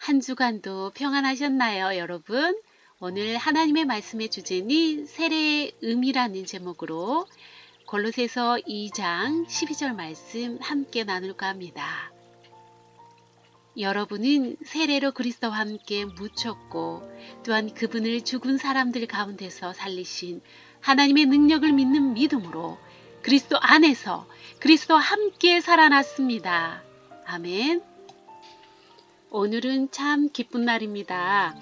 한 주간도 평안하셨나요, 여러분? 오늘 하나님의 말씀의 주제는 세례의 의미라는 제목으로 골로새서 2장 12절 말씀 함께 나눌까 합니다. 여러분은 세례로 그리스도와 함께 묻혔고 또한 그분을 죽은 사람들 가운데서 살리신 하나님의 능력을 믿는 믿음으로 그리스도 안에서 그리스도와 함께 살아났습니다. 아멘. 오늘은 참 기쁜 날입니다.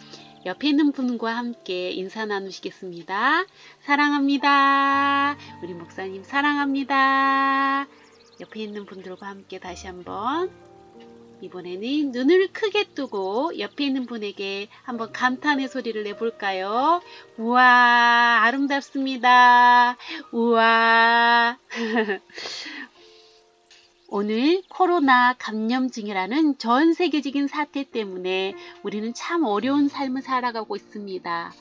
옆에 있는 분과 함께 인사 나누시겠습니다. 사랑합니다. 우리 목사님 사랑합니다. 옆에 있는 분들과 함께 다시 한번 이번에는 눈을 크게 뜨고 옆에 있는 분에게 한번 감탄의 소리를 내볼까요? 우와, 아름답습니다. 우와. 오늘 코로나 감염증이라는 전 세계적인 사태 때문에 우리는 참 어려운 삶을 살아가고 있습니다.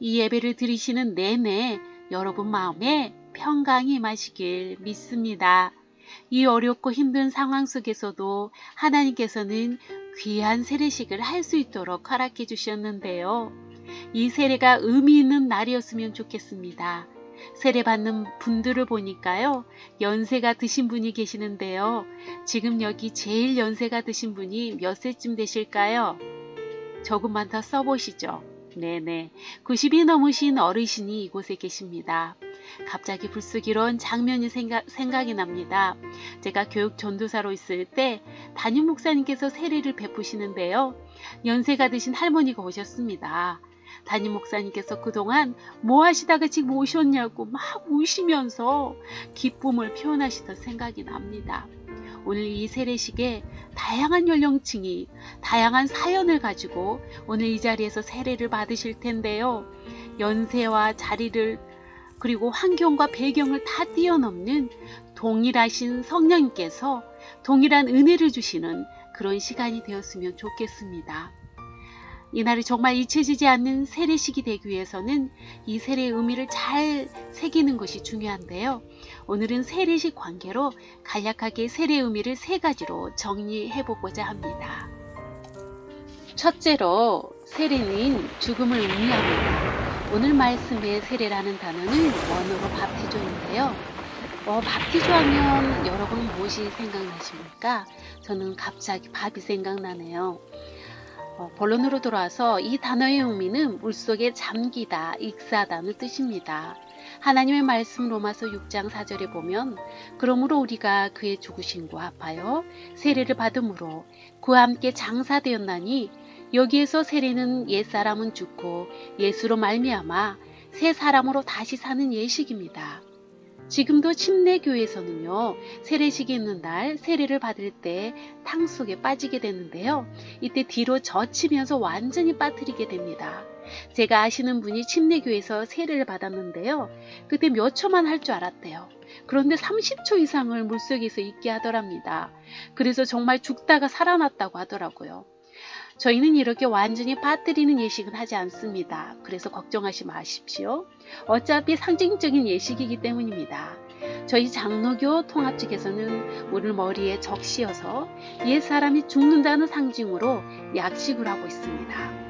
이 예배를 들으시는 내내 여러분 마음에 평강이 임하시길 믿습니다. 이 어렵고 힘든 상황 속에서도 하나님께서는 귀한 세례식을 할 수 있도록 허락해 주셨는데요. 이 세례가 의미 있는 날이었으면 좋겠습니다. 세례받는 분들을 보니까요. 연세가 드신 분이 계시는데요. 지금 여기 제일 연세가 드신 분이 몇 세쯤 되실까요? 조금만 더 써보시죠. 네네. 90이 넘으신 어르신이 이곳에 계십니다. 갑자기 불쑥 이런 장면이 생각, 생각이 납니다. 제가 교육 전도사로 있을 때 담임 목사님께서 세례를 베푸시는데요. 연세가 드신 할머니가 오셨습니다. 담임 목사님께서 그동안 뭐 하시다가 지금 오셨냐고 막 우시면서 기쁨을 표현하시던 생각이 납니다. 오늘 이 세례식에 다양한 연령층이 다양한 사연을 가지고 오늘 이 자리에서 세례를 받으실 텐데요. 연세와 자리를 그리고 환경과 배경을 다 뛰어넘는 동일하신 성령님께서 동일한 은혜를 주시는 그런 시간이 되었으면 좋겠습니다. 이날이 정말 잊혀지지 않는 세례식이 되기 위해서는 이 세례의 의미를 잘 새기는 것이 중요한데요. 오늘은 세례식 관계로 간략하게 세례의 의미를 세 가지로 정리해 보고자 합니다. 첫째로 세례는 죽음을 의미합니다. 오늘 말씀의 세례라는 단어는 원어로 밥티조인데요. 어, 밥티조 하면 여러분 무엇이 생각나십니까? 저는 갑자기 밥이 생각나네요. 어, 본론으로 돌아와서 이 단어의 의미는 물속에 잠기다, 익사다는 뜻입니다. 하나님의 말씀 로마서 6장 4절에 보면 그러므로 우리가 그의 죽으심과 합하여 세례를 받음으로 그와 함께 장사되었나니 여기에서 세례는 옛사람은 죽고 예수로 말미암아 새 사람으로 다시 사는 예식입니다. 지금도 침례교에서는요 세례식이 있는 날 세례를 받을 때 탕 속에 빠지게 되는데요. 이때 뒤로 젖히면서 완전히 빠뜨리게 됩니다. 제가 아시는 분이 침례교에서 세례를 받았는데요. 그때 몇 초만 할 줄 알았대요. 그런데 30초 이상을 물속에서 있게 하더랍니다. 그래서 정말 죽다가 살아났다고 하더라고요 저희는 이렇게 완전히 빠뜨리는 예식은 하지 않습니다. 그래서 걱정하지 마십시오. 어차피 상징적인 예식이기 때문입니다. 저희 장로교 통합 측에서는 오늘 머리에 적시어서 옛 사람이 죽는다는 상징으로 약식을 하고 있습니다.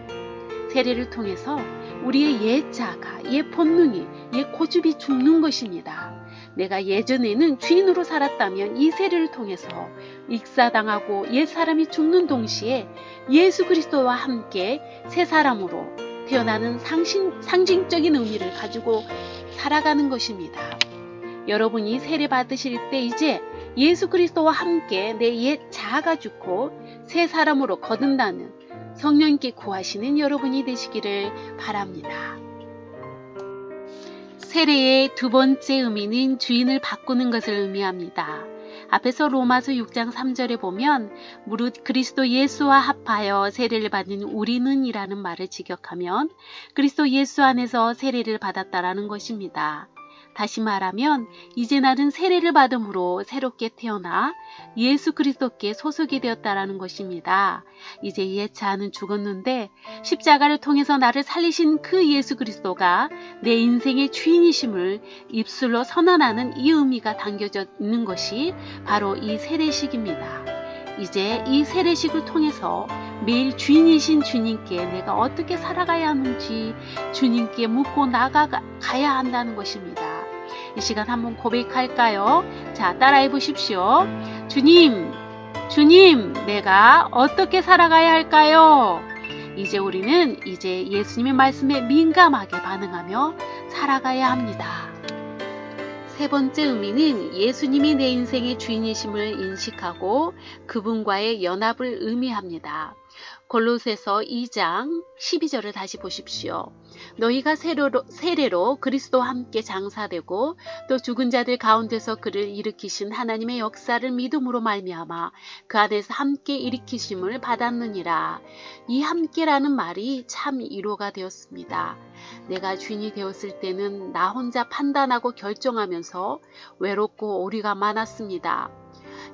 세례를 통해서 우리의 옛 자가, 옛 본능이, 옛 고집이 죽는 것입니다. 내가 예전에는 주인으로 살았다면 이 세례를 통해서 익사당하고 옛 사람이 죽는 동시에 예수 그리스도와 함께 새 사람으로 태어나는 상신, 상징적인 의미를 가지고 살아가는 것입니다. 여러분이 세례 받으실 때 이제 예수 그리스도와 함께 내 옛 자아가 죽고 새 사람으로 거듭나는 성령께 구하시는 여러분이 되시기를 바랍니다. 세례의 두 번째 의미는 주인을 바꾸는 것을 의미합니다. 앞에서 로마서 6장 3절에 보면 무릇 그리스도 예수와 합하여 세례를 받은 우리는 이라는 말을 직역하면 그리스도 예수 안에서 세례를 받았다라는 것입니다. 다시 말하면 이제 나는 세례를 받음으로 새롭게 태어나 예수 그리스도께 소속이 되었다라는 것입니다. 이제 옛 자아는 죽었는데 십자가를 통해서 나를 살리신 그 예수 그리스도가 내 인생의 주인이심을 입술로 선언하는 이 의미가 담겨져 있는 것이 바로 이 세례식입니다. 이제 이 세례식을 통해서 매일 주인이신 주님께 내가 어떻게 살아가야 하는지 주님께 묻고 나가야 한다는 것입니다. 이 시간 한번 고백할까요? 자, 따라해 보십시오. 주님, 주님, 내가 어떻게 살아가야 할까요? 이제 우리는 이제 예수님의 말씀에 민감하게 반응하며 살아가야 합니다. 세 번째 의미는 예수님이 내 인생의 주인이심을 인식하고 그분과의 연합을 의미합니다. 골로새서 2장 12절을 다시 보십시오. 너희가 세례로, 세례로 그리스도와 함께 장사되고 또 죽은 자들 가운데서 그를 일으키신 하나님의 역사를 믿음으로 말미암아 그 안에서 함께 일으키심을 받았느니라. 이 함께라는 말이 참 위로가 되었습니다. 내가 주인이 되었을 때는 나 혼자 판단하고 결정하면서 외롭고 오리가 많았습니다.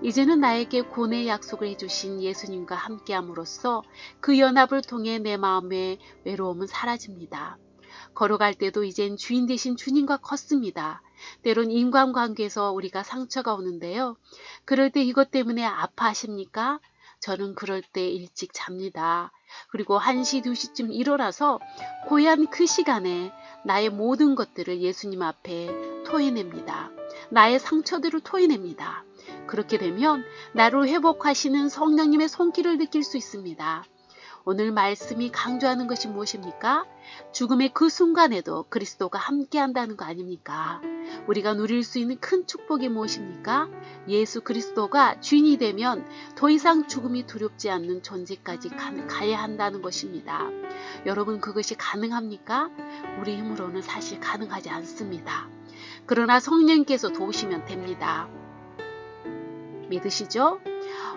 이제는 나에게 구원의 약속을 해주신 예수님과 함께함으로써 그 연합을 통해 내 마음의 외로움은 사라집니다. 걸어갈 때도 이젠 주인 되신 주님과 걷습니다. 때론 인간관계에서 우리가 상처가 오는데요. 그럴 때 이것 때문에 아파하십니까? 저는 그럴 때 일찍 잡니다. 그리고 1시, 2시쯤 일어나서 고요한 그 시간에 나의 모든 것들을 예수님 앞에 토해냅니다. 나의 상처들을 토해냅니다. 그렇게 되면 나를 회복하시는 성령님의 손길을 느낄 수 있습니다. 오늘 말씀이 강조하는 것이 무엇입니까? 죽음의 그 순간에도 그리스도가 함께 한다는 거 아닙니까? 우리가 누릴 수 있는 큰 축복이 무엇입니까? 예수 그리스도가 주인이 되면 더 이상 죽음이 두렵지 않는 존재까지 가야 한다는 것입니다. 여러분 그것이 가능합니까? 우리 힘으로는 사실 가능하지 않습니다. 그러나 성령께서 도우시면 됩니다. 믿으시죠?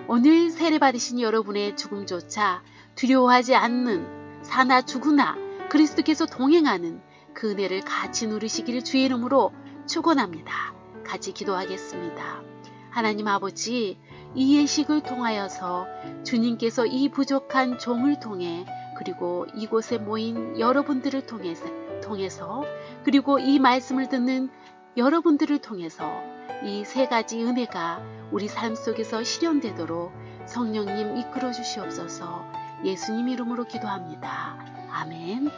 오늘 세례 받으신 여러분의 죽음조차 두려워하지 않는 사나 죽으나 그리스도께서 동행하는 그 은혜를 같이 누리시기를 주의 이름으로 축원합니다. 같이 기도하겠습니다. 하나님 아버지 이 예식을 통하여서 주님께서 이 부족한 종을 통해 그리고 이곳에 모인 여러분들을 통해서, 통해서 그리고 이 말씀을 듣는 여러분들을 통해서 이 세 가지 은혜가 우리 삶 속에서 실현되도록 성령님 이끌어 주시옵소서 예수님 이름으로 기도합니다. 아멘.